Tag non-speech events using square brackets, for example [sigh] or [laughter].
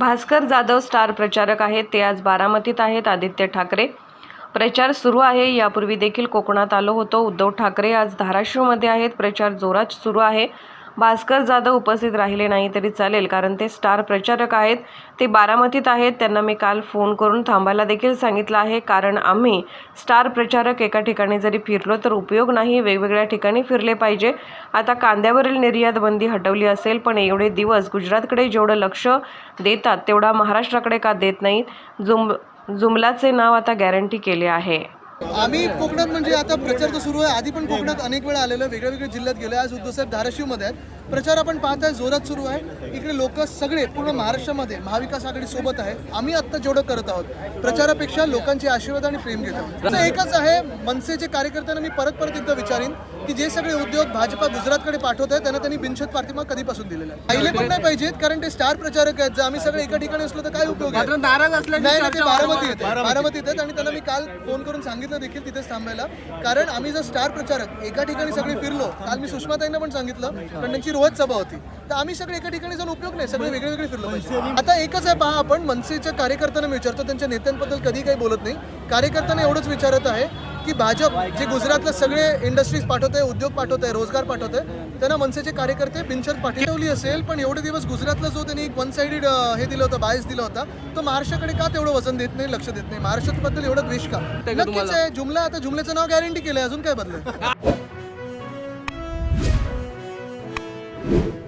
Bhaskar Jadhav star प्रचारक आहेत. ते आज बारामतीत आहेत. आदित्य ठाकरे. प्रचार सुरू आहे. यापूर्वी देखील कोकणात आलो होतो. उद्धव ठाकरे आज धाराशिवमध्ये आहेत. प्रचार जोरात सुरू आहे. भास्कर जाधव उपस्थित राहिले नाही तरी चालेल कारण ते स्टार प्रचारक आहेत. ते बारामतीत आहेत. त्यांना मी काल फोन करून थांबायला देखील सांगितलं आहे कारण आम्ही स्टार प्रचारक एका ठिकाणी जरी फिरलो तर उपयोग नाही वेगवेगळ्या ठिकाणी फिरले पाहिजे. आता कांद्यावरील निर्यात बंदी हटवली असेल पण एवढे दिवस गुजरातकडे जेवढं लक्ष देतात तेवढा महाराष्ट्राकडे का देत नाहीत? जुम जुमलाचे नाव आता गॅरंटी केले आहे. आम्ही कोकणात म्हणजे आता प्रचार तर सुरू आहे. आधी पण कोकणात अनेक वेळा आलेलं वेगळ्या वेगळ्या जिल्ह्यात गेलो आज उद्धवसाहेब धाराशिवमध्ये आहेत. प्रचार आपण पाहताय जोरात सुरू आहे. इकडे लोक सगळे पूर्ण महाराष्ट्रामध्ये महाविकास आघाडी सोबत आहे. आम्ही आत्ता जेवढं करत आहोत प्रचारापेक्षा लोकांचे आशीर्वाद आणि प्रेम घेत आहोत. एकच आहे मनसेचे कार्यकर्त्यांना मी परत परत एकदा विचारीन की जे सगळे उद्योग भाजपा गुजरातकडे पाठवत आहे त्यांना त्यांनी बिनशत पाठिंबा कधीपासून दिलेला आहे? पहिले पण नाही पाहिजेत कारण ते स्टार प्रचारक आहेत. जर आम्ही सगळे एका ठिकाणी असलो तर काय उपयोग आहे? नाराज नाही नाही, ते बारामती येते. बारामती येतात आणि त्यांना मी काल फोन करून सांगितलं देखील तिथेच थांबायला. कारण आम्ही जर स्टार प्रचारक एका ठिकाणी सगळे फिरलो काल मी सुषमाताईंना पण सांगितलं पण त्यांची रोज सभा होती. तर आम्ही सगळे एका ठिकाणी जाऊन उपयोग नाही सगळे वेगळे वेगळे फिरलो पाहिजे. आता एकच आहे पहा आपण मनसेच्या कार्यकर्त्यांना विचारतो त्यांच्या नेत्यांबद्दल कधी काही बोलत नाही. कार्यकर्त्यांना एवढंच विचारत आहे की भाजप जे गुजरातला सगळे इंडस्ट्रीज पाठवत आहे उद्योग पाठवत आहे रोजगार पाठवत आहे त्यांना मनसेचे कार्यकर्ते बिनशर्त पाठवली असेल पण एवढे दिवस गुजरातला जो त्यांनी एक वन साइडेड हे दिलं होतं बायस दिला होता तो महाराष्ट्राकडे का तेवढं वजन देत नाही लक्ष देत नाही? महाराष्ट्राबद्दल एवढं द्वेष का? नक्कीच आहे जुमला आता जुमल्याचं नाव गॅरंटी केलंय अजून काय बदलंय? [laughs] you.